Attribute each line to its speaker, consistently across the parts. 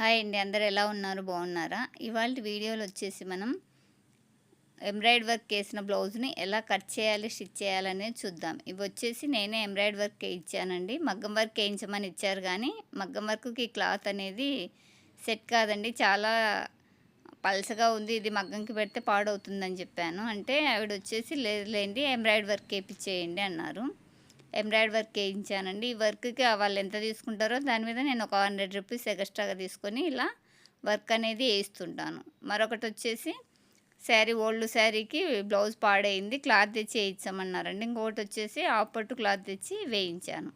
Speaker 1: Hi అండి అందరు ఎలా ఉన్నారు? బాగున్నారా? ఇవాళ వీడియోలో వచ్చేసి మనం ఎంబ్రాయిడ్ వర్క్ వేసిన బ్లౌజ్ని ఎలా కట్ చేయాలి స్టిచ్ చేయాలనేది చూద్దాం. ఇవి వచ్చేసి నేనే ఎంబ్రాయిడ్ వర్క్ ఇచ్చానండి. మగ్గం వర్క్ వేయించమని ఇచ్చారు కానీ మగ్గం వర్క్కి క్లాత్ అనేది సెట్ కాదండి. చాలా పలసగా ఉంది. ఇది మగ్గంకి పెడితే పాడవుతుందని చెప్పాను. అంటే ఆవిడ వచ్చేసి లేదులేండి ఎంబ్రాయిడ్ వర్క్ వేయించేయండి అన్నారు. ఎంబ్రాయిడ్ వర్క్ వేయించానండి. ఈ వర్క్కి వాళ్ళు ఎంత తీసుకుంటారో దాని మీద నేను ఒక హండ్రెడ్ రూపీస్ ఎక్స్ట్రాగా తీసుకొని ఇలా వర్క్ అనేది వేయిస్తుంటాను. మరొకటి వచ్చేసి శారీ ఓల్డ్ శారీకి బ్లౌజ్ పాడైంది క్లాత్ తెచ్చి వేయించమన్నారండి ఇంకొకటి వచ్చేసి ఆపట్టు క్లాత్ తెచ్చి వేయించాను.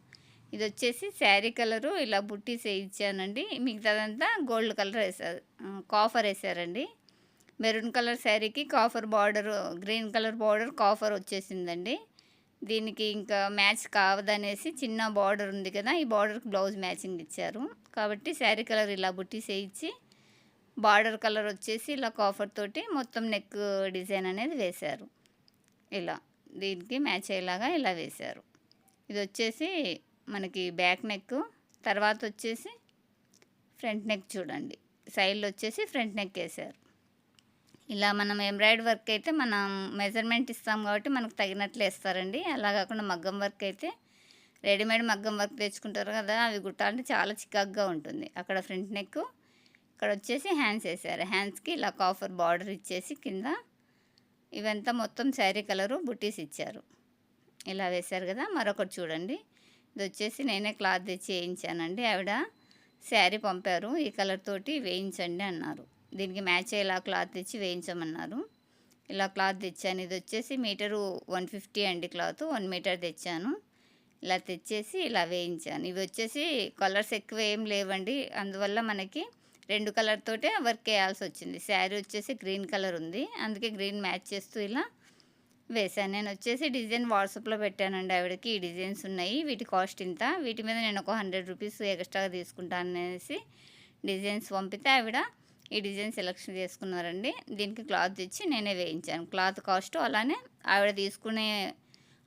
Speaker 1: ఇది వచ్చేసి శారీ కలరు ఇలా బుట్టీస్ వేయించానండి. మిగతాదంతా గోల్డ్ కలర్ వేసారు కాఫర్ వేసారండి. మెరూన్ కలర్ శారీకి copper border green colour border copper వచ్చేసిందండి. దీనికి ఇంకా మ్యాచ్ కావదనేసి చిన్న బార్డర్ ఉంది కదా ఈ బార్డర్కి బ్లౌజ్ మ్యాచింగ్ ఇచ్చారు. కాబట్టి శారీ కలర్ ఇలా బుట్టీస్ వేయించి బార్డర్ కలర్ వచ్చేసి ఇలా కాఫర్ తోటి మొత్తం నెక్ డిజైన్ అనేది వేశారు. ఇలా దీనికి మ్యాచ్ అయ్యేలాగా ఇలా వేశారు. ఇది వచ్చేసి మనకి బ్యాక్ నెక్ తర్వాత వచ్చేసి ఫ్రంట్ నెక్ చూడండి. సైడ్లో వచ్చేసి ఫ్రంట్ నెక్ వేశారు. ఇలా మనం ఎంబ్రాయిడ్ వర్క్ అయితే మనం మెజర్మెంట్ ఇస్తాం కాబట్టి మనకు తగినట్లు వేస్తారండి అలా కాకుండా మగ్గం వర్క్ అయితే రెడీమేడ్ మగ్గం వర్క్ తెచ్చుకుంటారు కదా అవి గుట్టాలంటే చాలా చికాగ్గా ఉంటుంది. అక్కడ ఫ్రంట్ నెక్ ఇక్కడ వచ్చేసి హ్యాండ్స్ వేసారు. హ్యాండ్స్కి ఇలా కాఫర్ బార్డర్ ఇచ్చేసి కింద ఇవంతా మొత్తం శారీ కలరు బుట్టీస్ ఇచ్చారు. ఇలా వేశారు కదా మరొకటి చూడండి. ఇది వచ్చేసి నేనే క్లాత్ తెచ్చి వేయించానండి. ఆవిడ శారీ పంపారు ఈ కలర్ తోటి వేయించండి అన్నారు. దీనికి మ్యాచ్ అయ్యేలా క్లాత్ తెచ్చి వేయించమన్నారు. ఇలా క్లాత్ తెచ్చాను. ఇది వచ్చేసి మీటరు వన్ ఫిఫ్టీ అండి క్లాత్. వన్ మీటర్ తెచ్చాను. ఇలా తెచ్చేసి ఇలా వేయించాను. ఇవి వచ్చేసి కలర్స్ ఎక్కువ ఏం లేవండి. అందువల్ల మనకి రెండు కలర్ తోటే వర్క్ వేయాల్సి వచ్చింది. శారీ వచ్చేసి గ్రీన్ కలర్ ఉంది. అందుకే గ్రీన్ మ్యాచ్ చేస్తూ ఇలా వేసాను నేను వచ్చేసి డిజైన్ వాట్సాప్లో పెట్టానండి. ఆవిడకి ఈ డిజైన్స్ ఉన్నాయి. వీటి కాస్ట్ ఇంత. వీటి మీద నేను ఒక హండ్రెడ్ రూపీస్ ఎక్స్ట్రాగా తీసుకుంటాను అనేసి డిజైన్స్ పంపితే ఆవిడ ఈ డిజైన్ సెలెక్షన్ చేసుకున్నారండి. దీనికి క్లాత్ తెచ్చి నేనే వేయించాను. క్లాత్ కాస్ట్ అలానే ఆవిడ తీసుకునే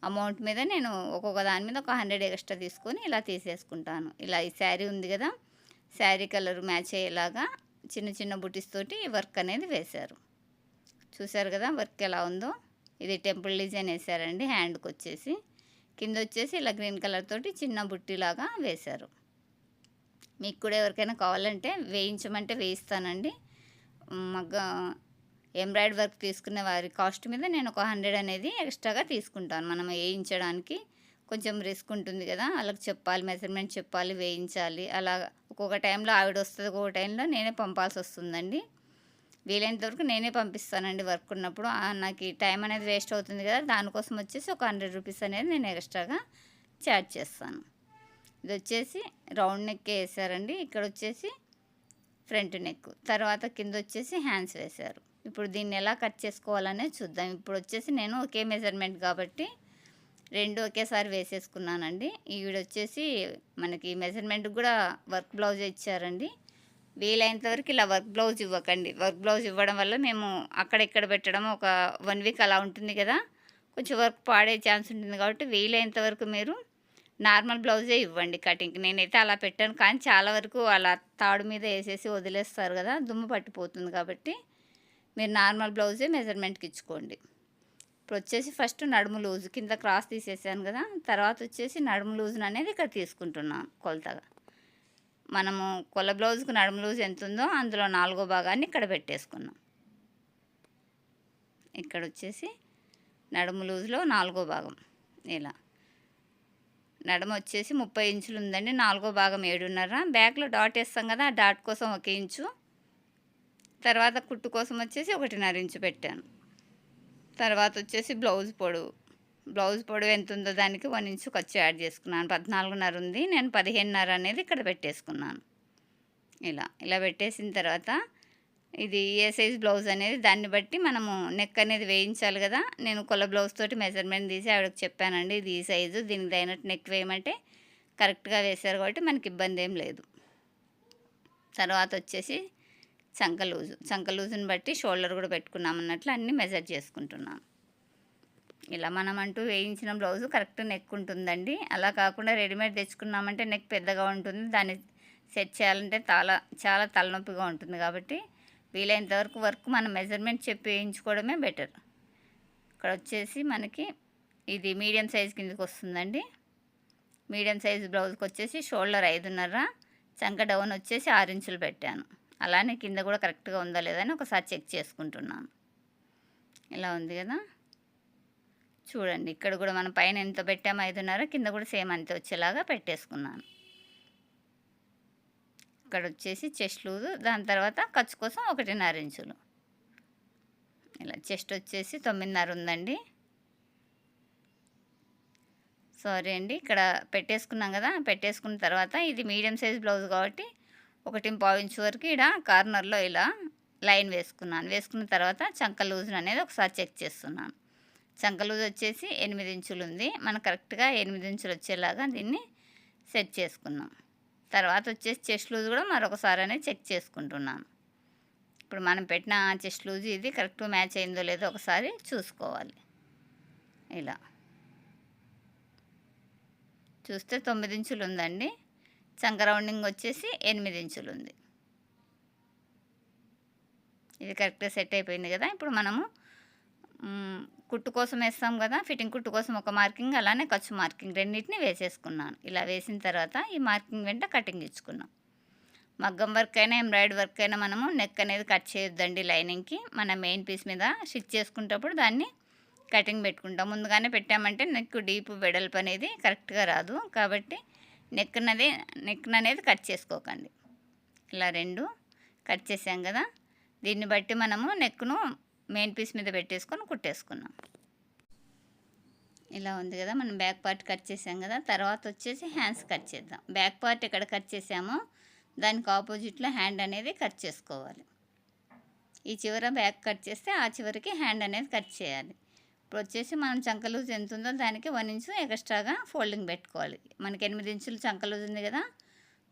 Speaker 1: అమౌంట్ మీద నేను ఒక్కొక్క దాని మీద ఒక హండ్రెడ్ ఎక్స్ట్రా తీసుకొని ఇలా తీసేసుకుంటాను. ఇలా ఈ శారీ ఉంది కదా శారీ కలర్ మ్యాచ్ అయ్యేలాగా చిన్న చిన్న బుటీస్ తోటి వర్క్ అనేది వేశారు. చూసారు కదా వర్క్ ఎలా ఉందో? ఇది టెంపుల్ డిజైన్ వేశారండి హ్యాండ్కి వచ్చేసి. కింద వచ్చేసి ఇలా గ్రీన్ కలర్ తోటి చిన్న బుట్టిలాగా వేశారు. మీకు కూడా ఎవరికైనా కావాలంటే వేయించమంటే వేయిస్తానండి. మగ్గ ఎంబ్రాయిడ్ వర్క్ తీసుకునే వారి కాస్ట్ మీద నేను ఒక హండ్రెడ్ అనేది ఎక్స్ట్రాగా తీసుకుంటాను. మనం వేయించడానికి కొంచెం రిస్క్ ఉంటుంది కదా వాళ్ళకి చెప్పాలి మెజర్మెంట్ చెప్పాలి వేయించాలి. అలా ఒక్కొక్క టైంలో ఆవిడ వస్తుంది ఒక్కొక్క టైంలో నేనే పంపాల్సి వస్తుందండి. వీలైనంత వరకు నేనే పంపిస్తానండి వర్క్ ఉన్నప్పుడు. నాకు టైం అనేది వేస్ట్ అవుతుంది కదా దానికోసం వచ్చేసి ఒక హండ్రెడ్ రూపీస్ అనేది నేను ఎక్స్ట్రాగా చార్జ్ చేస్తాను. ఇది వచ్చేసి రౌండ్ నెక్ వేసారండి. ఇక్కడ వచ్చేసి ఫ్రంట్ నెక్ తర్వాత కింద వచ్చేసి హ్యాండ్స్ వేశారు ఇప్పుడు దీన్ని ఎలా కట్ చేసుకోవాలనేది చూద్దాం. ఇప్పుడు వచ్చేసి నేను ఒకే మెజర్మెంట్ కాబట్టి రెండు ఒకేసారి వేసేసుకున్నానండి. ఈవిడ వచ్చేసి మనకి మెజర్మెంట్ కూడా వర్క్ బ్లౌజ్ ఇచ్చారండి. వీలైనంత వరకు ఇలా వర్క్ బ్లౌజ్ ఇవ్వకండి. వర్క్ బ్లౌజ్ ఇవ్వడం వల్ల మేము అక్కడెక్కడ పెట్టడం ఒక వన్ వీక్ అలా ఉంటుంది కదా. కొంచెం వర్క్ పాడే ఛాన్స్ ఉంటుంది కాబట్టి వీలైనంత వరకు మీరు నార్మల్ బ్లౌజే ఇవ్వండి కటింగ్కి నేనైతే అలా పెట్టాను. కానీ చాలా వరకు అలా తాడు మీద వేసేసి వదిలేస్తారు కదా దుమ్ము పట్టిపోతుంది కాబట్టి మీరు నార్మల్ బ్లౌజే మెజర్మెంట్కి ఇచ్చుకోండి. ఇప్పుడు వచ్చేసి ఫస్ట్ నడుము లూజ్ కింద క్రాస్ తీసేసాను కదా తర్వాత వచ్చేసి నడుము లూజ్ని అనేది ఇక్కడ తీసుకుంటున్నాను కొలతగా. మనము కొల బ్లౌజ్కి నడుము లూజ్ ఎంత ఉందో అందులో నాలుగో భాగాన్ని ఇక్కడ పెట్టేసుకున్నాం. ఇక్కడ వచ్చేసి నడుము లూజ్లో నాలుగో భాగం. ఇలా. నడమ వచ్చేసి ముప్పై ఇంచులు ఉందండి నాలుగో భాగం ఏడున్నర. బ్యాక్లో డాట్ వేస్తాం కదా ఆ డాట్ కోసం ఒక ఇంచు. తర్వాత కుట్టు కోసం వచ్చేసి ఒకటిన్నర ఇంచు పెట్టాను. తర్వాత వచ్చేసి బ్లౌజ్ పొడవు బ్లౌజ్ పొడవు ఎంత ఉందో దానికి వన్ ఇంచు ఖర్చు యాడ్ చేసుకున్నాను. పద్నాలుగున్నర ఉంది. నేను పదిహేనున్నర అనేది ఇక్కడ పెట్టేసుకున్నాను. ఇలా ఇలా పెట్టేసిన తర్వాత ఇది ఏ సైజ్ బ్లౌజ్ అనేది దాన్ని బట్టి మనము నెక్ అనేది వేయించాలి కదా. నేను కొల బ్లౌజ్ తోటి మెజర్మెంట్ తీసి ఆవిడకి చెప్పానండి ఇది ఈ సైజు దీనికి తగినట్టు నెక్ వేయమంటే కరెక్ట్గా వేశారు కాబట్టి మనకి ఇబ్బంది ఏం లేదు. తర్వాత వచ్చేసి చంక లూజు చంక లూజుని బట్టి షోల్డర్ కూడా పెట్టుకున్నాం అన్నట్లు అన్నీ మెజర్ చేసుకుంటున్నాం. ఇలా మనం అంటూ వేయించిన బ్లౌజు కరెక్ట్ నెక్ ఉంటుందండి. అలా కాకుండా రెడీమేడ్ తెచ్చుకున్నామంటే నెక్ పెద్దగా ఉంటుంది దాన్ని సెట్ చేయాలంటే చాలా చాలా తలనొప్పిగా ఉంటుంది కాబట్టి వీలైనంత వరకు వర్క్ మనం మెజర్మెంట్ చెప్పి వేయించుకోవడమే బెటర్. ఇక్కడ వచ్చేసి మనకి ఇది మీడియం సైజ్ కిందకి వస్తుందండి. మీడియం సైజ్ బ్లౌజ్కి వచ్చేసి షోల్డర్ ఐదున్నర చంక డౌన్ వచ్చేసి ఆరు ఇంచులు పెట్టాను. అలానే కింద కూడా కరెక్ట్గా ఉందా లేదా అని ఒకసారి చెక్ చేసుకుంటున్నాను. ఇలా ఉంది కదా? చూడండి ఇక్కడ కూడా మనం పైన ఎంత పెట్టామో ఐదున్నర కింద కూడా సేమ్ అంతే వచ్చేలాగా పెట్టేసుకున్నాను. ఇక్కడ వచ్చేసి చెస్ట్ లూజు దాని తర్వాత ఖర్చు కోసం ఒకటిన్నర ఇంచులు. ఇలా చెస్ట్ వచ్చేసి తొమ్మిదిన్నర ఉందండి. సారీ అండి ఇక్కడ పెట్టేసుకున్నాం కదా పెట్టేసుకున్న తర్వాత ఇది మీడియం సైజ్ బ్లౌజ్ కాబట్టి ఒకటి పావు ఇంచు వరకు ఇక్కడ కార్నర్లో ఇలా లైన్ వేసుకున్నాను. వేసుకున్న తర్వాత చంక లూజ్ అనేది ఒకసారి చెక్ చేస్తున్నాను. చంక లూజ్ వచ్చేసి ఎనిమిది ఇంచులు ఉంది మనం కరెక్ట్గా ఎనిమిది ఇంచులు వచ్చేలాగా దీన్ని సెట్ చేసుకున్నాం. తర్వాత వచ్చేసి చెస్ట్ లూజ్ కూడా మరొకసారి అనేది చెక్ చేసుకుంటున్నాను. ఇప్పుడు మనం పెట్టిన చెస్ట్ లూజ్ ఇది కరెక్ట్ మ్యాచ్ అయిందో లేదో ఒకసారి చూసుకోవాలి. ఇలా. చూస్తే తొమ్మిది ఇంచులు ఉందండి చంక రౌండింగ్ వచ్చేసి ఎనిమిది ఇంచులు ఉంది ఇది కరెక్ట్గా సెట్ అయిపోయింది కదా. ఇప్పుడు మనము కుట్టు కోసం వేస్తాం కదా ఫిట్టింగ్ కుట్టు కోసం ఒక మార్కింగ్ అలానే ఖర్చు మార్కింగ్ రెండింటిని వేసేసుకున్నాను. ఇలా వేసిన తర్వాత ఈ మార్కింగ్ వెంట కటింగ్ ఇచ్చుకున్నాం. మగ్గం వర్క్ అయినా ఎంబ్రాయిడరీ వర్క్ అయినా మనము నెక్ అనేది కట్ చేయొద్దండి లైనింగ్కి. మన మెయిన్ పీస్ మీద స్టిచ్ చేసుకునేటప్పుడు దాన్ని కటింగ్ పెట్టుకుంటాం. ముందుగానే పెట్టామంటే నెక్ డీప్ వెడల్పు అనేది కరెక్ట్గా రాదు. కాబట్టి నెక్ అనేది నెక్ అనేది కట్ చేసుకోకండి. ఇలా రెండు కట్ చేసాం కదా దీన్ని బట్టి మనము నెక్ను మెయిన్ పీస్ మీద పెట్టేసుకొని కుట్టేసుకున్నాం. ఇలా ఉంది కదా మనం బ్యాక్ పార్ట్ కట్ చేసాం కదా తర్వాత వచ్చేసి హ్యాండ్స్ కట్ చేద్దాం. బ్యాక్ పార్ట్ ఎక్కడ కట్ చేసామో దానికి ఆపోజిట్లో హ్యాండ్ అనేది కట్ చేసుకోవాలి. ఈ చివర బ్యాక్ కట్ చేస్తే ఆ చివరికి హ్యాండ్ అనేది కట్ చేయాలి. ఇప్పుడు వచ్చేసి మనం చంక లూజ్ ఎంత ఉందో దానికి వన్ ఇంచు ఎక్స్ట్రాగా ఫోల్డింగ్ పెట్టుకోవాలి. మనకి ఎనిమిది ఇంచులు చంక లూజ్ ఉంది కదా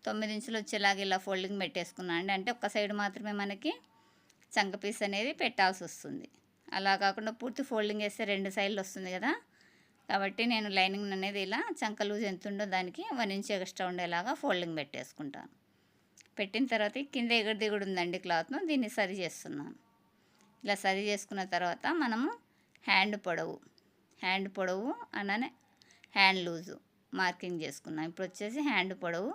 Speaker 1: తొమ్మిది ఇంచులు వచ్చేలాగా ఇలా ఫోల్డింగ్ పెట్టేసుకున్నాం అండి. అంటే ఒక్క సైడ్ మాత్రమే మనకి చంక పీస్ అనేది పెట్టాల్సి వస్తుంది. అలా కాకుండా పూర్తి ఫోల్డింగ్ వేస్తే రెండు సైడ్లు వస్తుంది కదా. కాబట్టి నేను లైనింగ్ అనేది ఇలా చంక లూజ్ ఎంత ఉందో దానికి వన్ ఇంచ్ ఎక్స్ట్రా ఉండేలాగా ఫోల్డింగ్ పెట్టేసుకుంటాను. పెట్టిన తర్వాత కింద ఎగుడు దిగుడు ఉందండి క్లాత్ను దీన్ని సరి చేస్తున్నాను. ఇలా సరి చేసుకున్న తర్వాత మనము హ్యాండ్ పొడవు హ్యాండ్ పొడవు అననే హ్యాండ్ లూజు మార్కింగ్ చేసుకున్నాం. ఇప్పుడు వచ్చేసి హ్యాండ్ పొడవు.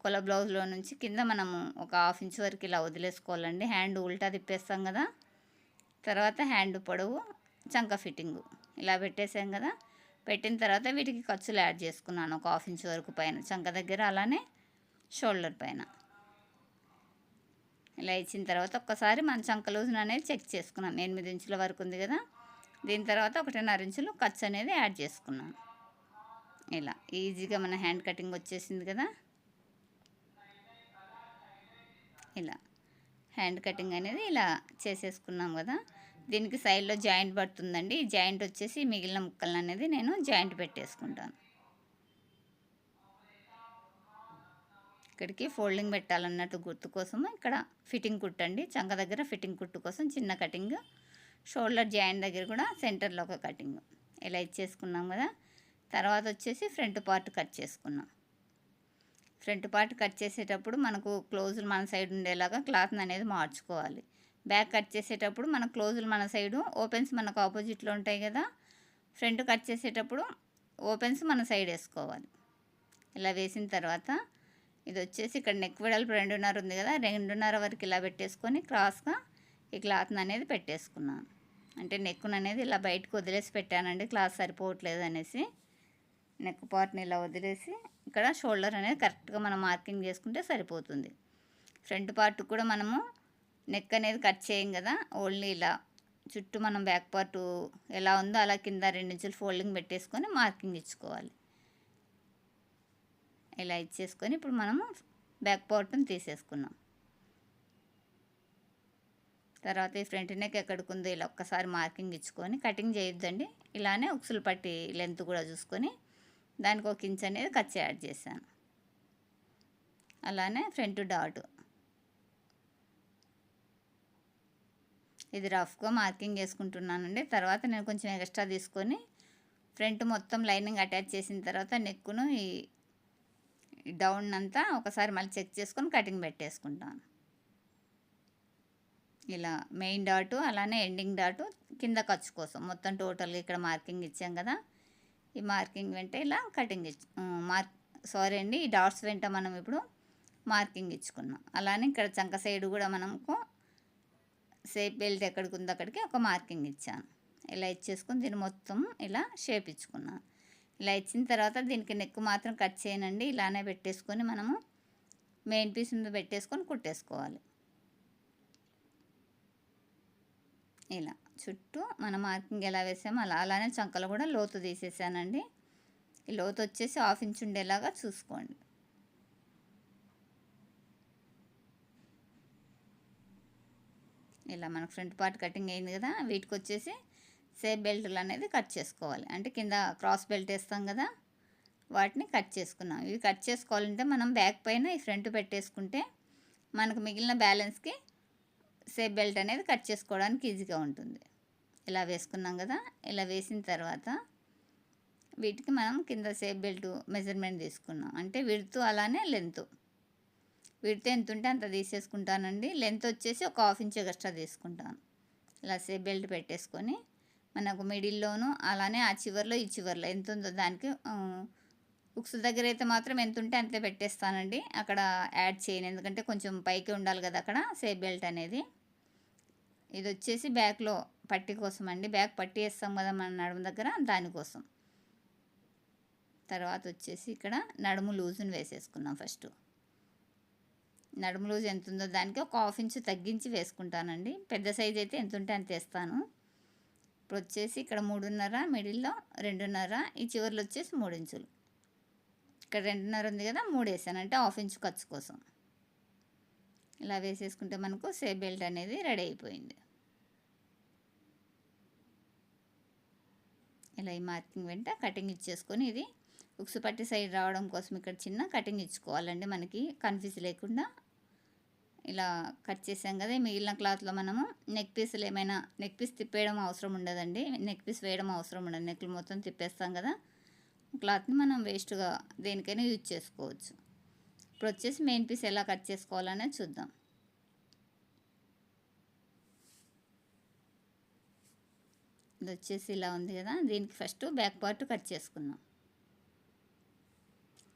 Speaker 1: కొల బ్లౌజ్లో నుంచి కింద మనము ఒక హాఫ్ ఇంచ్ వరకు ఇలా వదిలేసుకోవాలండి. హ్యాండ్ ఉల్టా తిప్పేస్తాం కదా. తర్వాత హ్యాండ్ పొడవు చంక ఫిట్టింగు ఇలా పెట్టేసాం కదా. పెట్టిన తర్వాత వీటికి ఖర్చులు యాడ్ చేసుకున్నాను. ఒక హాఫ్ ఇంచ్ వరకు పైన చంక దగ్గర అలానే షోల్డర్ పైన. ఇలా ఇచ్చిన తర్వాత ఒక్కసారి మన చంక లూజును అనేది చెక్ చేసుకున్నాం. ఎనిమిది ఇంచుల వరకు ఉంది కదా. దీని తర్వాత ఒకటిన్నర ఇంచులు ఖర్చు అనేది యాడ్ చేసుకున్నాను. ఇలా ఈజీగా మన హ్యాండ్ కటింగ్ వచ్చేసింది కదా. ఇలా హ్యాండ్ కటింగ్ అనేది ఇలా చేసేసుకున్నాం కదా. దీనికి సైడ్లో జాయింట్ పడుతుందండి. ఈ జాయింట్ వచ్చేసి మిగిలిన ముక్కలు అనేది నేను జాయింట్ పెట్టేసుకుంటాను. ఇక్కడికి ఫోల్డింగ్ పెట్టాలన్నట్టు గుర్తు కోసం ఇక్కడ ఫిట్టింగ్ కుట్టండి చంక దగ్గర ఫిట్టింగ్ కుట్టు కోసం చిన్న కటింగ్. షోల్డర్ జాయింట్ దగ్గర కూడా సెంటర్లో ఒక కటింగ్. ఇలా ఇచ్చేసుకున్నాం కదా. తర్వాత వచ్చేసి ఫ్రంట్ పార్ట్ కట్ చేసుకున్నాం. ఫ్రంట్ పార్ట్ కట్ చేసేటప్పుడు మనకు క్లోజులు మన సైడ్ ఉండేలాగా క్లాత్ అనేది మార్చుకోవాలి. బ్యాక్ కట్ చేసేటప్పుడు మన క్లోజులు మన సైడు ఓపెన్స్ మనకు ఆపోజిట్లో ఉంటాయి కదా. ఫ్రంట్ కట్ చేసేటప్పుడు ఓపెన్స్ మన సైడ్ వేసుకోవాలి. ఇలా వేసిన తర్వాత ఇది వచ్చేసి ఇక్కడ నెక్ వెడల్పు రెండున్నర ఉంది కదా రెండున్నర వరకు ఇలా పెట్టేసుకొని క్రాస్గా ఈ క్లాత్ని అనేది పెట్టేసుకున్నాను. అంటే నెక్కును అనేది ఇలా బయటకు వదిలేసి పెట్టానండి క్లాత్ సరిపోవట్లేదు అనేసి. నెక్ పార్ట్ని ఇలా వదిలేసి ఇక్కడ షోల్డర్ అనేది కరెక్ట్గా మనం మార్కింగ్ చేసుకుంటే సరిపోతుంది. ఫ్రంట్ పార్ట్ కూడా మనము నెక్ అనేది కట్ చేయం కదా ఓన్లీ ఇలా చుట్టూ మనం బ్యాక్ పార్ట్ ఎలా ఉందో అలా కింద రెండు ఇంచులు ఫోల్డింగ్ పెట్టేసుకొని మార్కింగ్ ఇచ్చుకోవాలి. ఇలా ఇచ్చేసుకొని ఇప్పుడు మనము బ్యాక్ పార్ట్ని తీసేసుకున్నాం. తర్వాత ఈ ఫ్రంట్ నెక్ ఎక్కడికి ఉందో ఇలా ఒక్కసారి మార్కింగ్ ఇచ్చుకొని కటింగ్ చేయొద్దండి. ఇలానే ఉక్సులు పట్టి లెంత్ కూడా చూసుకొని దానికి ఒక ఇంచ్ అనేది కచ్చి యాడ్ చేశాను. అలానే ఫ్రంట్ డాట్ ఇది రఫ్గా మార్కింగ్ వేసుకుంటున్నానండి తర్వాత నేను కొంచెం ఎక్స్ట్రా తీసుకొని ఫ్రంట్ మొత్తం లైనింగ్ అటాచ్ చేసిన తర్వాత నెక్కును ఈ డౌన్ అంతా ఒకసారి మళ్ళీ చెక్ చేసుకొని కటింగ్ పెట్టేసుకుంటాను. ఇలా మెయిన్ డాటు అలానే ఎండింగ్ డాటు కింద ఖర్చు కోసం మొత్తం టోటల్గా ఇక్కడ మార్కింగ్ ఇచ్చాం కదా. ఈ మార్కింగ్ వెంట ఇలా కటింగ్ ఇచ్చు మార్క్ సారీ అండి ఈ డాట్స్ వెంట మనం ఇప్పుడు మార్కింగ్ ఇచ్చుకున్నాం. అలానే ఇక్కడ చంక సైడ్ కూడా మనకు సేప్ బెల్ట్ ఎక్కడికి ఉందో అక్కడికి ఒక మార్కింగ్ ఇచ్చాను. ఇలా ఇచ్చేసుకుని దీన్ని మొత్తం ఇలా షేప్ ఇచ్చుకున్నాను. ఇలా ఇచ్చిన తర్వాత దీనికి నెక్ మాత్రం కట్ చేయనండి. ఇలానే పెట్టేసుకొని మనము మెయిన్ పీస్ మీద పెట్టేసుకొని కుట్టేసుకోవాలి. ఇలా. చుట్టూ మన మార్కింగ్ ఎలా వేసామో అలా అలానే చంకలు కూడా లోతు తీసేసానండి. ఈ లోతు వచ్చేసి హాఫ్ ఇంచ్ ఉండేలాగా చూసుకోండి. ఇలా మనకు ఫ్రంట్ పార్ట్ కటింగ్ అయింది కదా వీటికి వచ్చేసి సేఫ్ బెల్ట్లు అనేది కట్ చేసుకోవాలి. అంటే కింద క్రాస్ బెల్ట్ వేస్తాం కదా వాటిని కట్ చేసుకున్నాం. ఇవి కట్ చేసుకోవాలంటే మనం బ్యాక్ పైన ఈ ఫ్రంట్ పెట్టేసుకుంటే మనకు మిగిలిన బ్యాలెన్స్కి సేఫ్ బెల్ట్ అనేది కట్ చేసుకోవడానికి ఈజీగా ఉంటుంది. ఇలా వేసుకున్నాం కదా ఇలా వేసిన తర్వాత వీటికి మనం కింద సేఫ్ బెల్ట్ మెజర్మెంట్ తీసుకున్నాం. అంటే విడుతూ అలానే లెంత్. విడితే ఎంత ఉంటే అంత తీసేసుకుంటానండి. లెంత్ వచ్చేసి ఒక హాఫ్ ఇంచ్ ఎక్స్ట్రా తీసుకుంటాను. ఇలా సేఫ్ బెల్ట్ పెట్టేసుకొని మనకు మిడిల్లోను అలానే ఆ చివర్లో ఈ చివర్లో ఎంత ఉందో దానికి ఉక్స్ దగ్గర అయితే మాత్రం ఎంత ఉంటే అంతే పెట్టేస్తానండి. అక్కడ యాడ్ చేయను. ఎందుకంటే కొంచెం పైకి ఉండాలి కదా అక్కడ సేఫ్ బెల్ట్ అనేది. ఇది వచ్చేసి బ్యాక్లో పట్టి కోసం అండి బ్యాక్ పట్టి వేస్తాం కదా మన నడుము దగ్గర దానికోసం తర్వాత వచ్చేసి ఇక్కడ నడుము లూజుని వేసేసుకున్నాం ఫస్ట్. నడుము లూజ్ ఎంత ఉందో దానికి ఒక హాఫ్ ఇంచ్ తగ్గించి వేసుకుంటానండి. పెద్ద సైజ్ అయితే ఎంత ఉంటే అంత వేస్తాను. ఇప్పుడు వచ్చేసి ఇక్కడ మూడున్నర మిడిల్లో రెండున్నర ఈ చివరిలో వచ్చేసి మూడు ఇంచులు ఇక్కడ రెండున్నర ఉంది కదా మూడు వేసాను. అంటే హాఫ్ ఇంచ్ ఖర్చు కోసం. ఇలా వేసేసుకుంటే మనకు సేఫ్ బెల్ట్ అనేది రెడీ అయిపోయింది. ఇలా ఈ మార్కింగ్ వెంట కటింగ్ ఇచ్చేసుకొని ఇది ఉక్సు పట్టి సైడ్ రావడం కోసం ఇక్కడ చిన్న కటింగ్ ఇచ్చుకోవాలండి మనకి కన్ఫ్యూజ్ లేకుండా. ఇలా కట్ చేసాం కదా మిగిలిన క్లాత్లో మనము నెక్ పీసులు ఏమైనా నెక్ పీస్ తిప్పేయడం అవసరం ఉండదండి. నెక్ పీస్ వేయడం అవసరం ఉండదు. నెక్లు మొత్తం తిప్పేస్తాం కదా. క్లాత్ని మనం వేస్ట్గా దేనికైనా యూజ్ చేసుకోవచ్చు. ఇప్పుడు వచ్చేసి మెయిన్ పీస్ ఎలా కట్ చేసుకోవాలనే చూద్దాం. ఇది వచ్చేసి ఇలా ఉంది కదా దీనికి ఫస్ట్ బ్యాక్ పార్ట్ కట్ చేసుకుందాం.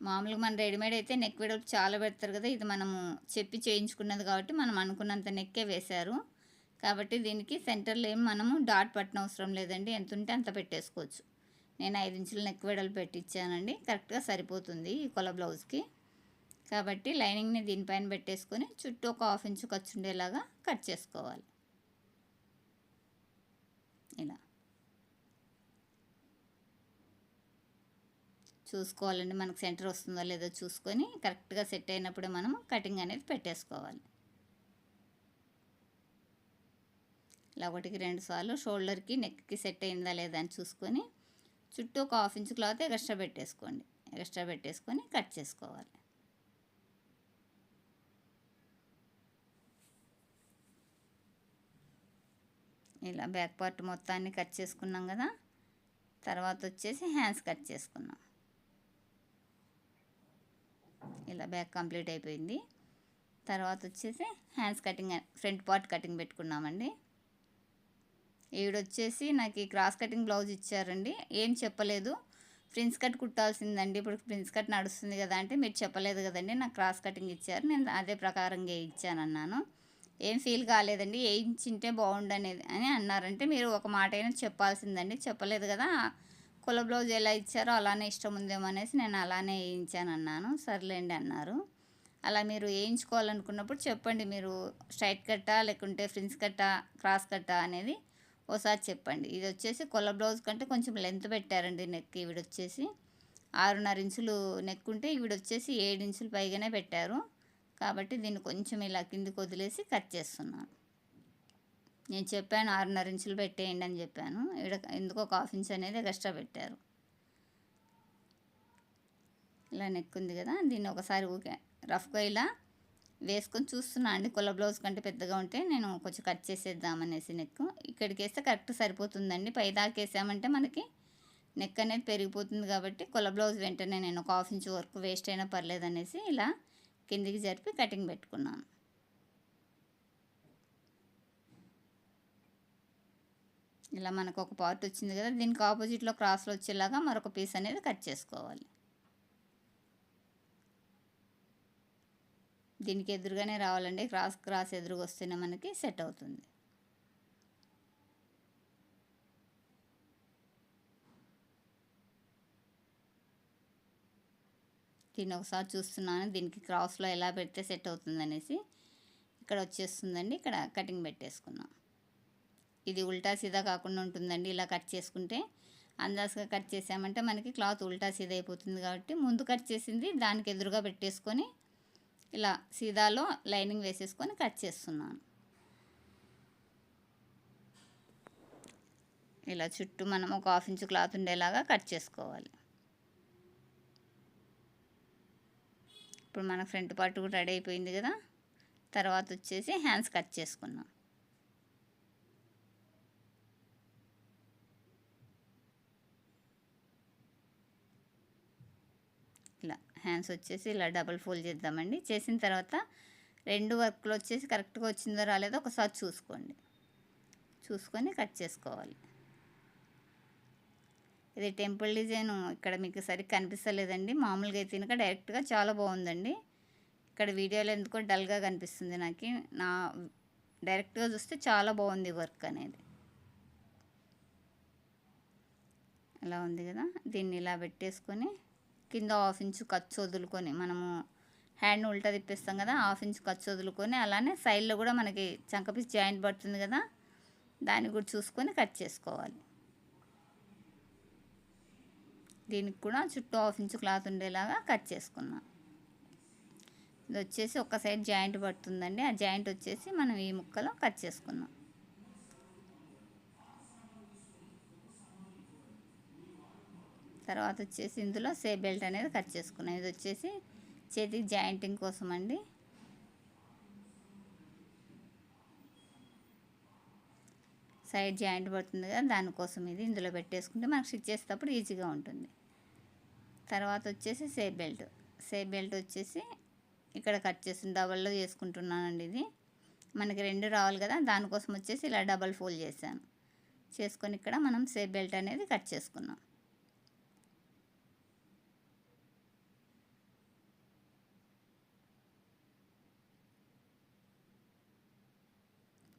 Speaker 1: మామూలుగా మన రెడీమేడ్ అయితే నెక్ వెడల్పు చాలా పెడతారు కదా ఇది మనము చెప్పి చేయించుకున్నది కాబట్టి మనం అనుకున్నంత నెక్కే వేశారు. కాబట్టి దీనికి సెంటర్లో ఏం మనము డాట్ పట్టిన అవసరం లేదండి ఎంత ఉంటే అంత పెట్టేసుకోవచ్చు. నేను ఐదు ఇంచుల నెక్ వెడలు పెట్టించానండి కరెక్ట్గా సరిపోతుంది ఈ కొల బ్లౌజ్కి. కాబట్టి లైనింగ్ని దీనిపైన పెట్టేసుకొని చుట్టూ ఒక హాఫ్ ఇంచు ఖర్చు ఉండేలాగా కట్ చేసుకోవాలి. ఇలా. చూసుకోవాలండి మనకు సెంటర్ వస్తుందో లేదో చూసుకొని కరెక్ట్గా సెట్ అయినప్పుడు మనం కటింగ్ అనేది పెట్టేసుకోవాలి. ఇలా ఒకటికి రెండు సార్లు షోల్డర్కి నెక్కి సెట్ అయిందా లేదా అని చూసుకొని చుట్టూ ఒక హాఫ్ ఇంచ్ క్లాత్ ఎక్స్ట్రా పెట్టేసుకోండి. ఎక్స్ట్రా పెట్టేసుకొని కట్ చేసుకోవాలి. ఇలా బ్యాక్ పార్ట్ మొత్తాన్ని కట్ చేసుకున్నాం కదా. తర్వాత వచ్చేసి హ్యాండ్స్ కట్ చేసుకున్నాం. ఇలా బ్యాక్ కంప్లీట్ అయిపోయింది. తర్వాత వచ్చేసి hands cutting front part cutting పెట్టుకున్నామండి. ఈవిడొచ్చేసి నాకు ఈ క్రాస్ కటింగ్ బ్లౌజ్ ఇచ్చారండి. ఏం చెప్పలేదు. ప్రిన్స్ కట్ కుట్టాల్సిందండి. ఇప్పుడు ప్రిన్స్ కట్ నడుస్తుంది కదా అంటే మీరు చెప్పలేదు కదండి. నాకు క్రాస్ కటింగ్ ఇచ్చారు. నేను అదే ప్రకారంగా ఇచ్చానన్నాను. ఏం ఫీల్ కాలేదండి వేయించింటే బాగుండనేది అని అన్నారంటే మీరు ఒక మాట అయినా చెప్పాల్సిందండి. చెప్పలేదు కదా కుల బ్లౌజ్ ఎలా ఇచ్చారో అలానే ఇష్టం ఉందేమో అనేసి నేను అలానే వేయించాను అన్నాను సర్లేండి అన్నారు. అలా మీరు వేయించుకోవాలనుకున్నప్పుడు చెప్పండి మీరు స్ట్రైట్ కట్టా లేకుంటే ఫ్రిన్స్ కట్టా క్రాస్ కట్టా అనేది ఓసారి చెప్పండి. ఇది వచ్చేసి కొల్ల బ్లౌజ్ కంటే కొంచెం లెంత్ పెట్టారండి నెక్ ఈవిడ వచ్చేసి ఆరున్నర ఇంచులు నెక్ ఉంటే ఈవిడ వచ్చేసి ఏడు ఇంచులు పైగానే పెట్టారు. కాబట్టి దీన్ని కొంచెం ఇలా కిందికి వదిలేసి కట్ చేస్తున్నాను. నేను చెప్పాను ఆరున్నర ఇంచులు పెట్టేయండి అని చెప్పాను. ఇక్కడ ఎందుకో ఒక హాఫ్ ఇంచ్ అనేది ఎక్స్ట్రా పెట్టారు. ఇలా నెక్ ఉంది కదా దీన్ని ఒకసారి ఊకే. రఫ్గా ఇలా వేసుకొని చూస్తున్నా అండి. కుల బ్లౌజ్ కంటే పెద్దగా ఉంటే నేను కొంచెం కట్ చేసేద్దామనేసి నెక్. ఇక్కడికి వేస్తే కరెక్ట్ సరిపోతుందండి. పైదాకా వేసామంటే మనకి నెక్ అనేది పెరిగిపోతుంది కాబట్టి కుల బ్లౌజ్ వెంటనే నేను ఒక హాఫ్ ఇంచ్ వర్క్ వేస్ట్ అయినా పర్లేదు అనేసి ఇలా కిందికి జరిపి కటింగ్ పెట్టుకున్నాను. ఇలా మనకు ఒక పార్ట్ వచ్చింది కదా దీనికి ఆపోజిట్లో క్రాస్లో వచ్చేలాగా మరొక పీస్ అనేది కట్ చేసుకోవాలి. దీనికి ఎదురుగానే రావాలండి క్రాస్ క్రాస్ ఎదురుగా వస్తేనే మనకి సెట్ అవుతుంది. దీన్ని ఒకసారి చూస్తున్నాను. దీనికి క్రాస్లో ఎలా పెడితే సెట్ అవుతుంది అనేసి ఇక్కడ వచ్చేస్తుందండి. ఇక్కడ కటింగ్ పెట్టేసుకున్నాం ఇది ఉల్టా సీదా కాకుండా ఉంటుందండి ఇలా కట్ చేసుకుంటే. అందాజుగా కట్ చేసామంటే మనకి క్లాత్ ఉల్టా సీదా అయిపోతుంది కాబట్టి ముందు కట్ చేసింది దానికి ఎదురుగా పెట్టేసుకొని ఇలా సీదాలో లైనింగ్ వేసేసుకొని కట్ చేస్తున్నాను. ఇలా చుట్టూ మనం ఒక హాఫ్ ఇంచు క్లాత్ ఉండేలాగా కట్ చేసుకోవాలి. ఇప్పుడు మన ఫ్రంట్ పార్ట్ కూడా రెడీ అయిపోయింది కదా. తర్వాత వచ్చేసి హ్యాండ్స్ కట్ చేసుకున్నాం ఇలా హ్యాండ్స్ వచ్చేసి ఇలా డబల్ ఫోల్డ్ చేద్దామండి. చేసిన తర్వాత రెండు వర్క్లు వచ్చేసి కరెక్ట్గా వచ్చిందో రాలేదో ఒకసారి చూసుకోండి. చూసుకొని కట్ చేసుకోవాలి. ఇది టెంపుల్ డిజైన్ ఇక్కడ మీకు సరిగ్గా కనిపిస్తలేదండి. మామూలుగా అయితే కనుక డైరెక్ట్గా చాలా బాగుందండి. ఇక్కడ వీడియోలో ఎందుకో డల్గా కనిపిస్తుంది నాకు. నా డైరెక్ట్గా చూస్తే చాలా బాగుంది వర్క్ అనేది. ఇలా ఉంది కదా. దీన్ని ఇలా పెట్టేసుకొని కింద హాఫ్ ఇంచు ఖర్చు వదులుకొని మనము హ్యాండ్ ఉల్టా తిప్పేస్తాం కదా హాఫ్ ఇంచ్ ఖర్చు వదులుకొని అలానే సైడ్లో కూడా మనకి చంకపీస్ జాయింట్ పడుతుంది కదా దాన్ని కూడా చూసుకొని కట్ చేసుకోవాలి. దీనికి కూడా చుట్టూ హాఫ్ ఇంచు క్లాత్ ఉండేలాగా కట్ చేసుకున్నాం ఇది వచ్చేసి ఒక సైడ్ జాయింట్ పడుతుందండి. ఆ జాయింట్ వచ్చేసి మనం ఈ ముక్కలో కట్ చేసుకున్నాం తర్వాత వచ్చేసి ఇందులో సే బెల్ట్ అనేది కట్ చేసుకున్నాం. ఇది వచ్చేసి చేతికి జాయింటింగ్ కోసం అండి. సైడ్ జాయింట్ పడుతుంది కదా దానికోసం ఇది ఇందులో పెట్టేసుకుంటే మనకు స్టిచ్ చేసేటప్పుడు ఈజీగా ఉంటుంది. తర్వాత వచ్చేసి సేఫ్ బెల్ట్. సేఫ్ బెల్ట్ వచ్చేసి ఇక్కడ కట్ చేసి డబల్లో చేసుకుంటున్నానండి ఇది. మనకి రెండు రావాలి కదా దానికోసం వచ్చేసి ఇలా డబల్ ఫోల్డ్ చేశాను. చేసుకొని ఇక్కడ మనం సేఫ్ బెల్ట్ అనేది కట్ చేసుకున్నాం.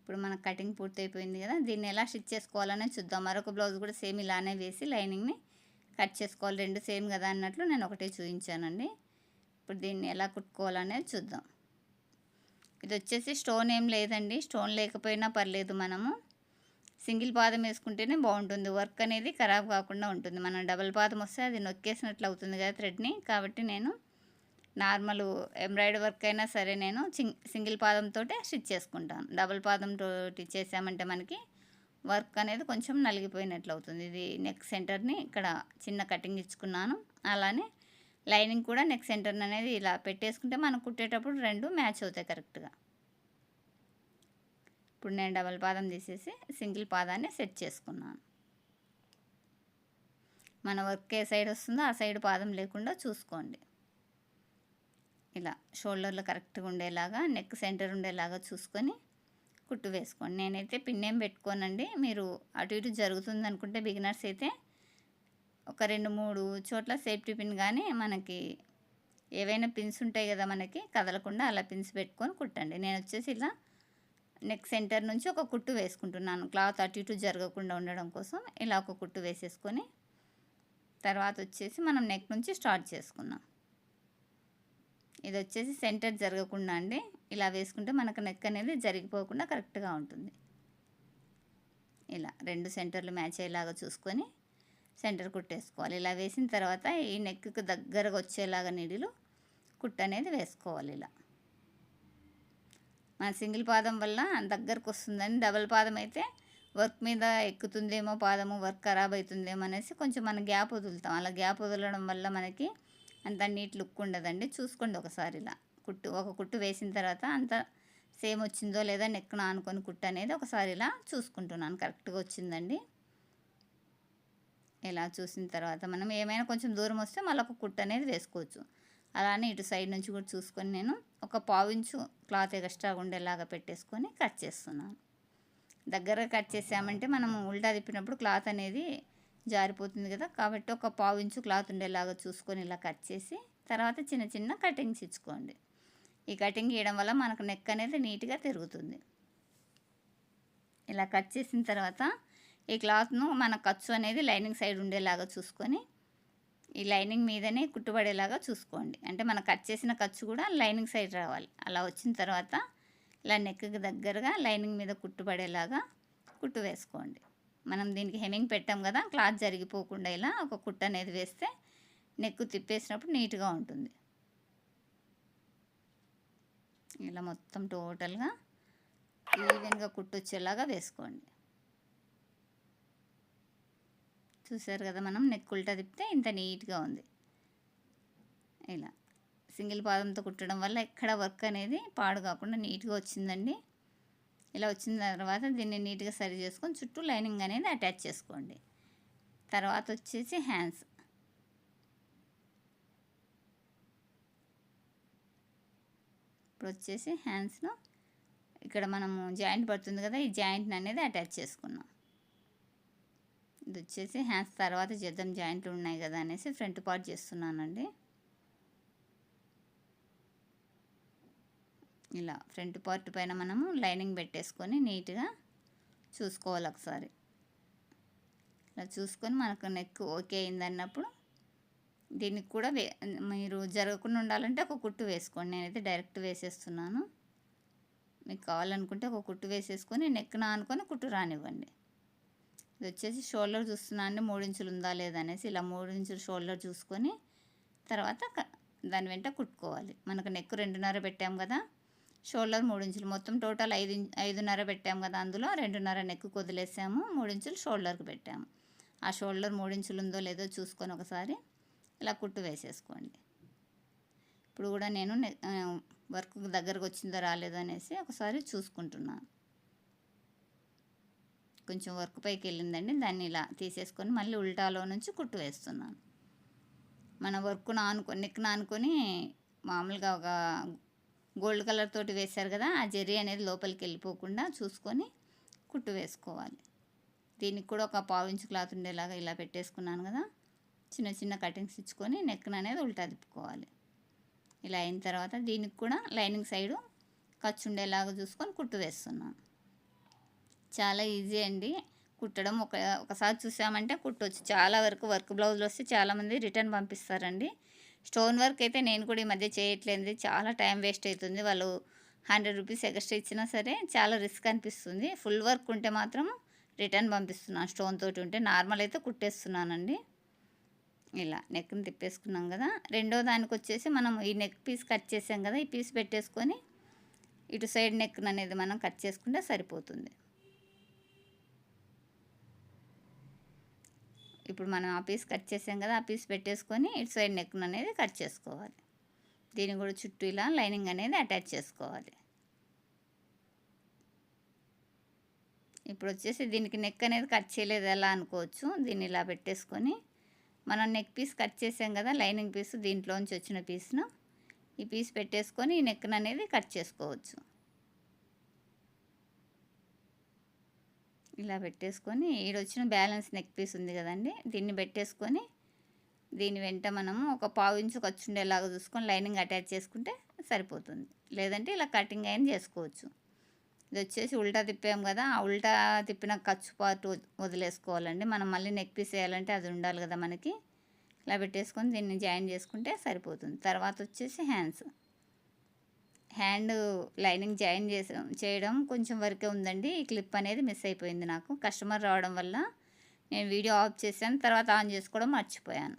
Speaker 1: ఇప్పుడు మన కటింగ్ పూర్తయిపోయింది కదా దీన్ని ఎలా స్టిచ్ చేసుకోవాలనే చూద్దాం. మరొక బ్లౌజ్ కూడా సేమ్ ఇలానే వేసి లైనింగ్ని కట్ చేసుకోవాలి రెండు సేమ్ కదా అన్నట్లు నేను ఒకటే చూపించానండి. ఇప్పుడు దీన్ని ఎలా కుట్టుకోవాలనేది చూద్దాం. ఇది వచ్చేసి స్టోన్ ఏం లేదండి స్టోన్ లేకపోయినా పర్లేదు మనము. సింగిల్ పాదం వేసుకుంటేనే బాగుంటుంది వర్క్ అనేది ఖరాబ్ కాకుండా ఉంటుంది. మనం డబల్ పాదం వస్తే అది నొక్కేసినట్లు అవుతుంది కదా థ్రెడ్ని. కాబట్టి నేను నార్మల్ ఎంబ్రాయిడరీ వర్క్ అయినా సరే నేను సింగిల్ పాదంతో స్టిచ్ చేసుకుంటాను. డబల్ పాదంతో చేసామంటే మనకి వర్క్ అనేది కొంచెం నలిగిపోయినట్లు అవుతుంది. ఇది నెక్ సెంటర్ని ఇక్కడ చిన్న కటింగ్ ఇచ్చుకున్నాను. అలానే లైనింగ్ కూడా నెక్ సెంటర్ అనేది ఇలా పెట్టేసుకుంటే మనం కుట్టేటప్పుడు రెండు మ్యాచ్ అవుతాయి కరెక్ట్గా ఇప్పుడు నేను డబల్ పాదం తీసేసి సింగిల్ పాదాన్ని సెట్ చేసుకున్నాను. మన వర్క్ ఏ సైడ్ వస్తుందో ఆ సైడ్ పాదం లేకుండా చూసుకోండి. ఇలా షోల్డర్లు కరెక్ట్గా ఉండేలాగా నెక్ సెంటర్ ఉండేలాగా చూసుకొని కుట్టు వేసుకోండి. నేనైతే పిన్నేం పెట్టుకోనండి. మీరు అటు ఇటు జరుగుతుంది అనుకుంటే బిగినర్స్ అయితే ఒక రెండు మూడు చోట్ల సేఫ్టీ పిన్ కానీ మనకి ఏవైనా పిన్స్ ఉంటాయి కదా మనకి కదలకుండా అలా పిన్స్ పెట్టుకొని కుట్టండి. నేను వచ్చేసి ఇలా నెక్ సెంటర్ నుంచి ఒక కుట్టు వేసుకుంటున్నాను. క్లాత్ అటు ఇటు జరగకుండా ఉండడం కోసం ఇలా ఒక కుట్టు వేసేసుకొని తర్వాత వచ్చేసి మనం నెక్ నుంచి స్టార్ట్ చేసుకున్నాం ఇది వచ్చేసి సెంటర్ జరగకుండా అండి. ఇలా వేసుకుంటే మనకు నెక్ అనేది జరిగిపోకుండా కరెక్ట్గా ఉంటుంది. ఇలా రెండు సెంటర్లు మ్యాచ్ అయ్యేలాగా చూసుకొని సెంటర్ కుట్టేసుకోవాలి. ఇలా వేసిన తర్వాత ఈ నెక్కి దగ్గరగా వచ్చేలాగా నీడిలు కుట్ట అనేది వేసుకోవాలి ఇలా. మన సింగిల్ పాదం వల్ల దగ్గరకు వస్తుందని డబల్ పాదం అయితే వర్క్ మీద ఎక్కుతుందేమో పాదము వర్క్ ఖరాబ్ అవుతుందేమో అనేసి కొంచెం మనం గ్యాప్ వదులుతాం. అలా గ్యాప్ వదలడం వల్ల మనకి అంత నీట్ లుక్ ఉండదండి. చూసుకోండి ఒకసారి ఇలా. కుట్టు ఒక కుట్టు వేసిన తర్వాత అంత సేమ్ వచ్చిందో లేదా నెక్ను ఆనుకొని కుట్టు అనేది ఒకసారి ఇలా చూసుకుంటున్నాను. కరెక్ట్గా వచ్చిందండి. ఇలా చూసిన తర్వాత మనం ఏమైనా కొంచెం దూరం వస్తే మళ్ళీ ఒక కుట్టు అనేది వేసుకోవచ్చు. అలానే ఇటు సైడ్ నుంచి కూడా చూసుకొని నేను ఒక పావించు క్లాత్ ఎక్స్ట్రా ఉండేలాగా పెట్టేసుకొని కట్ చేస్తున్నాను. దగ్గరగా కట్ చేసామంటే మనం ఉల్టా తిప్పినప్పుడు క్లాత్ అనేది జారిపోతుంది కదా. కాబట్టి ఒక పావించు క్లాత్ ఉండేలాగా చూసుకొని ఇలా కట్ చేసి తర్వాత చిన్న చిన్న కటింగ్స్ ఇచ్చుకోండి. ఈ కటింగ్ చేయడం వల్ల మనకు నెక్ అనేది నీట్గా తిరుగుతుంది. ఇలా కట్ చేసిన తర్వాత ఈ క్లాత్ను మన ఖర్చు అనేది లైనింగ్ సైడ్ ఉండేలాగా చూసుకొని ఈ లైనింగ్ మీదనే కుట్టుబడేలాగా చూసుకోండి. అంటే మనం కట్ చేసిన ఖర్చు కూడా లైనింగ్ సైడ్ రావాలి. అలా వచ్చిన తర్వాత ఇలా నెక్కి దగ్గరగా లైనింగ్ మీద కుట్టుబడేలాగా కుట్టు వేసుకోండి. మనం దీనికి హెమింగ్ పెట్టాం కదా క్లాత్ జరిగిపోకుండా ఇలా ఒక కుట్టు అనేది వేస్తే నెక్కు తిప్పేసినప్పుడు నీట్గా ఉంటుంది. ఇలా మొత్తం టోటల్గా ఈవెన్గా కుట్టొచ్చేలాగా వేసుకోండి. చూసారు కదా మనం నెక్ ఉల్టా తిప్పితే ఇంత నీట్గా ఉంది. ఇలా సింగిల్ పాదంతో కుట్టడం వల్ల ఎక్కడ వర్క్ అనేది పాడు కాకుండా నీట్గా వచ్చిందండి. ఇలా వచ్చిన తర్వాత దీన్ని నీట్గా సరి చేసుకొని చుట్టూ లైనింగ్ అనేది అటాచ్ చేసుకోండి. తర్వాత వచ్చేసి హ్యాండ్స్. ఇప్పుడు వచ్చేసి హ్యాండ్స్లో ఇక్కడ మనము జాయింట్ పడుతుంది కదా ఈ జాయింట్ అనేది అటాచ్ చేసుకున్నాం. ఇది వచ్చేసి హ్యాండ్స్ తర్వాత చేద్దాం జాయింట్లు ఉన్నాయి కదా అనేసి ఫ్రంట్ పార్ట్ చేస్తున్నానండి. ఇలా ఫ్రంట్ పార్ట్ పైన మనము లైనింగ్ పెట్టేసుకొని నీట్గా చూసుకోవాలి ఒకసారి. ఇలా చూసుకొని మనకు నెక్ ఓకే అయింది అన్నప్పుడు దీనికి కూడా వే మీరు జరగకుండా ఉండాలంటే ఒక కుట్టు వేసుకోండి. నేనైతే డైరెక్ట్ వేసేస్తున్నాను. మీకు కావాలనుకుంటే ఒక కుట్టు వేసేసుకొని నెక్ నానుకొని కుట్టు రానివ్వండి. ఇది వచ్చేసి షోల్డర్ చూస్తున్నా అండి మూడించులు ఉందా లేదా అనేసి ఇలా మూడు ఇంచులు షోల్డర్ చూసుకొని తర్వాత దాని వెంట కుట్టుకోవాలి. మనకు నెక్ రెండున్నర పెట్టాం కదా షోల్డర్ మూడించులు మొత్తం టోటల్ ఐదు ఐదున్నర పెట్టాం కదా అందులో రెండున్నర నెక్ వదిలేసాము మూడు ఇంచులు షోల్డర్కి పెట్టాము. ఆ షోల్డర్ మూడించులు ఉందో లేదో చూసుకొని ఒకసారి ఇలా కుట్టు వేసేసుకోండి. ఇప్పుడు కూడా నేను వర్క్ దగ్గరకు వచ్చిందో రాలేదో అనేసి ఒకసారి చూసుకుంటున్నాను కొంచెం వర్క్ పైకి వెళ్ళిందండి దాన్ని ఇలా తీసేసుకొని మళ్ళీ ఉల్టాలో నుంచి కుట్టు వేస్తున్నాను. మన వర్క్ నానుకొని నెక్ నానుకొని మామూలుగా ఒక గోల్డ్ కలర్ తోటి వేశారు కదా ఆ జెర్రీ అనేది లోపలికి వెళ్ళిపోకుండా చూసుకొని కుట్టు వేసుకోవాలి. దీనికి కూడా ఒక పావు ఇంచు క్లాత్ ఉండేలాగా ఇలా పెట్టేసుకున్నాను కదా. చిన్న చిన్న కటింగ్స్ ఇచ్చుకొని నెక్ అనేది ఉల్టా తిప్పుకోవాలి. ఇలా అయిన తర్వాత దీనికి కూడా లైనింగ్ సైడు ఖర్చు ఉండేలాగా చూసుకొని కుట్టు వేస్తున్నాను చాలా ఈజీ అండి. కుట్టడం ఒక ఒకసారి చూసామంటే కుట్టవచ్చు చాలా వరకు వర్క్ బ్లౌజులు వస్తే చాలామంది రిటర్న్ పంపిస్తారండి. స్టోన్ వర్క్ అయితే నేను కూడా ఈ మధ్య చేయట్లేదు. చాలా టైం వేస్ట్ అవుతుంది. వాళ్ళు హండ్రెడ్ రూపీస్ ఎక్స్ట్రా ఇచ్చినా సరే చాలా రిస్క్ అనిపిస్తుంది. ఫుల్ వర్క్ ఉంటే మాత్రం రిటర్న్ పంపిస్తున్నాను. స్టోన్ తోటి ఉంటే నార్మల్ అయితే కుట్టేస్తున్నానండి. ఇలా నెక్ని తిప్పేసుకున్నాం కదా రెండో దానికి వచ్చేసి మనం ఈ నెక్ పీస్ కట్ చేసాం కదా ఈ పీస్ పెట్టేసుకొని ఇటు సైడ్ నెక్ అనేది మనం కట్ చేసుకుంటే సరిపోతుంది. ఇప్పుడు మనం ఆ పీస్ కట్ చేసాం కదా ఆ పీస్ పెట్టేసుకొని ఇటు సైడ్ నెక్ అనేది కట్ చేసుకోవాలి. దీన్ని కూడా చుట్టూ ఇలా లైనింగ్ అనేది అటాచ్ చేసుకోవాలి. ఇప్పుడు వచ్చేసి దీనికి నెక్ అనేది కట్ చేయలేదు ఎలా అనుకోవచ్చు దీన్ని ఇలా పెట్టేసుకొని మనం నెక్ పీస్ కట్ చేసాం కదా లైనింగ్ పీస్ దీంట్లోంచి వచ్చిన పీస్ను ఈ పీస్ పెట్టేసుకొని ఈ నెక్ను అనేది కట్ చేసుకోవచ్చు. ఇలా పెట్టేసుకొని ఈడొచ్చిన బ్యాలెన్స్ నెక్ పీస్ ఉంది కదండి దీన్ని పెట్టేసుకొని దీని వెంట మనము ఒక పావు ఇంచు ఖర్చు ఉండేలాగా చూసుకొని లైనింగ్ అటాచ్ చేసుకుంటే సరిపోతుంది. లేదంటే ఇలా కటింగ్ అయిన చేసుకోవచ్చు. ఇది వచ్చేసి ఉల్టా తిప్పాం కదా. ఆ ఉల్టా తిప్పిన ఖర్చు పార్ట్ వదిలేసుకోవాలండి. మనం మళ్ళీ నెక్ పీస్ వేయాలంటే అది ఉండాలి కదా మనకి. ఇలా పెట్టేసుకొని దీన్ని జాయిన్ చేసుకుంటే సరిపోతుంది. తర్వాత వచ్చేసి హ్యాండ్స్. హ్యాండ్ లైనింగ్ జాయిన్ చేసే చేయడం కొంచెం వరకే ఉందండి. ఈ క్లిప్ అనేది మిస్ అయిపోయింది నాకు. కస్టమర్ రావడం వల్ల నేను వీడియో ఆఫ్ చేశాను. తర్వాత ఆన్ చేసుకోవడం మర్చిపోయాను.